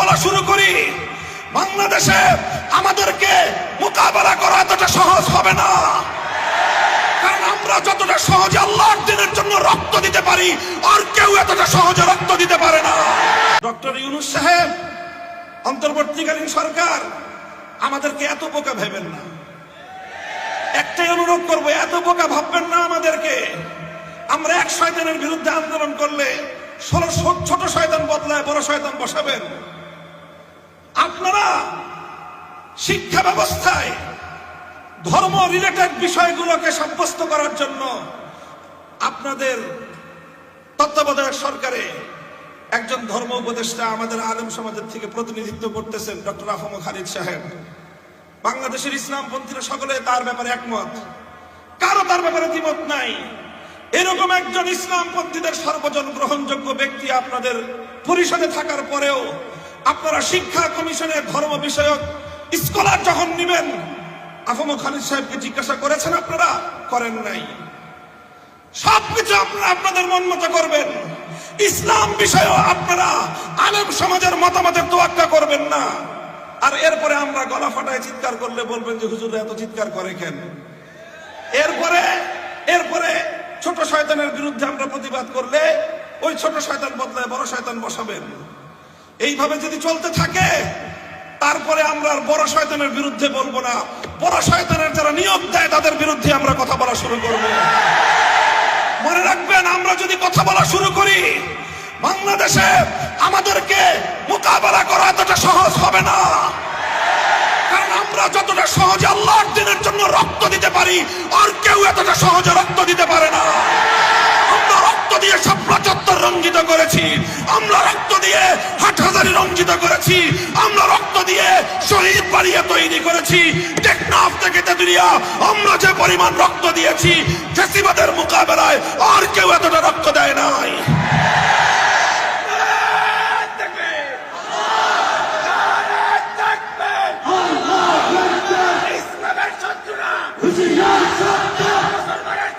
বলা শুরু করি। বাংলাদেশে আমাদেরকে মোকাবেলা করা এতটা সহজ হবে না। কারণ আমরা যতটা দিনের জন্য রক্ত দিতে পারি, আর কেউ এতটা সহজে রক্ত দিতে পারে না। ডক্টর সাহেব, অন্তর্বর্তীকালীন সরকার, আমাদেরকে এত ভেবেন না। একটাই অনুরোধ করব, এত ভাববেন না আমাদেরকে। আমরা এক শয়তানের বিরুদ্ধে আন্দোলন করলে ছোট শয়তান বদলায়, বড় শয়তান বসাবেন। শিক্ষা ব্যবস্থায় ধর্ম রিলেটেড বিষয়গুলোকে সাব্যস্ত করার জন্য আপনাদের তত্ত্বাবধায়ক সরকারে একজন ধর্ম উপদেষ্টা আমাদের আলেম সমাজের থেকে প্রতিনিধিত্ব করতেছেন, ডক্টর আফম খালিদ সাহেব। বাংলাদেশের ইসলামপন্থীরা সকলে তার ব্যাপারে একমত। কারও তার ব্যাপারে দ্বিমত নাই। এরকম একজন ইসলামপন্থীদের সর্বজন গ্রহণযোগ্য ব্যক্তি আপনাদের পরিষদে থাকার পরেও আপনারা শিক্ষা কমিশনের ধর্ম বিষয়ক স্কলার যখন নিবেন, আফম খালিদ সাহেবকে জিজ্ঞাসা করেছেন, আপনারা করেন নাই? সবকিছু আপনারা আপনাদের মন মতো করবেন। ইসলাম বিষয়েও আপনারা আলেম সমাজের মতামতের তোয়াক্কা করবেন না। আর এরপরে আমরা গলা ফাটায় চিৎকার করলে বলবেন যে হুজুর এত চিৎকার করে কেন? এরপরে এরপরে ছোট শয়তানের বিরুদ্ধে আমরা প্রতিবাদ করলে ওই ছোট শয়তান বদলায় বড় শয়তান বসাবেন। এইভাবে যদি চলতে থাকে তারপরে আমরা বড় শয়তানের বিরুদ্ধে বলব না। বড় শয়তানের যারা নিয়োগ দেয়, তাদের বিরুদ্ধে আমরা কথা বলা শুরু করব। মনে রাখবেন, আমরা যদি কথা বলা শুরু করি, বাংলাদেশে আমাদেরকে মোকাবেলা করা এতটা সহজ হবে না। কারণ আমরা যতটা সহজে আল্লাহর দিনের জন্য রক্ত দিতে পারি, আর কেউ এতটা সহজে রঞ্জিত করেছি। আমরা রক্ত দিয়ে হাটহাজারি রঞ্জিত করেছি। আমরা রক্ত দিয়ে শহীদ বাড়িয়ে তৈরি করেছি। টেকনাফ থেকে তেতুলিয়া আমরা যে পরিমাণ রক্ত দিয়েছি ফেসিবাদের মোকাবেলায় আর কেউ এতটা রক্ত দেয় নাই। মুসলমানের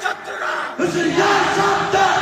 শত্রুরা। হুশিয়ার সাবধান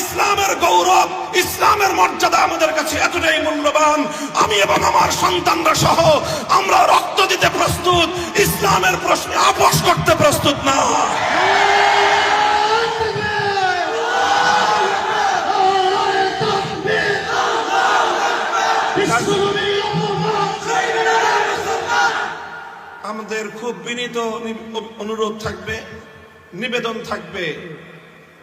ইসলামের গৌরব, ইসলামের মর্যাদা আমাদের কাছে এতটাই মূল্যবান। আমি এবং আমার সন্তানরা সহ আমরা রক্ত দিতে প্রস্তুত, ইসলামের প্রশ্নে আপোষ করতে প্রস্তুত না। আমাদের খুব বিনীত অনুরোধ থাকবে, নিবেদন থাকবে।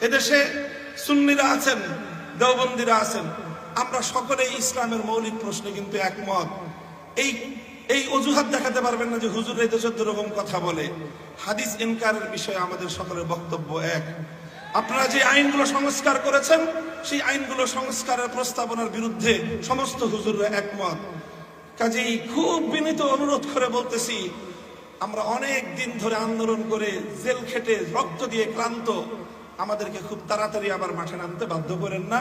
এদেশে সুন্নিরা আছেন, দেওবন্দিরা আছেন। আমরা সকলেই ইসলামের মৌলিক প্রশ্নে কিন্তু একমত। এই এই অজুহাত দেখাতে পারবেন না যে হুজুর এই তো চোদ্দ রকম কথা বলে। হাদিস ইনকারের বিষয়ে আমাদের সকলের বক্তব্য এক। আপনারা যে আইনগুলো সংস্কার করেছেন, সেই আইনগুলো সংস্কারের প্রস্তাবনার বিরুদ্ধে সমস্ত হুজুররা একমত। কাজেই খুব বিনীত অনুরোধ করে বলতেছি, আমরা অনেক দিন ধরে আন্দোলন করে জেল খেটে রক্ত দিয়ে ক্লান্ত। আমাদেরকে খুব তাড়াতাড়ি আবার মাঠে নামতে বাধ্য করেন না।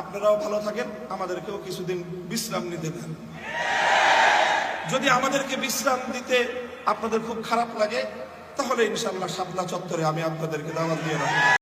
আপনারাও ভালো থাকেন, আমাদেরকেও কিছুদিন বিশ্রাম নিতে দেন। যদি আমাদেরকে বিশ্রাম দিতে আপনাদের খুব খারাপ লাগে, তাহলে ইনশাল্লাহ শাপলা চত্বরে আমি আপনাদেরকে দাওয়াত দিয়ে রাখব।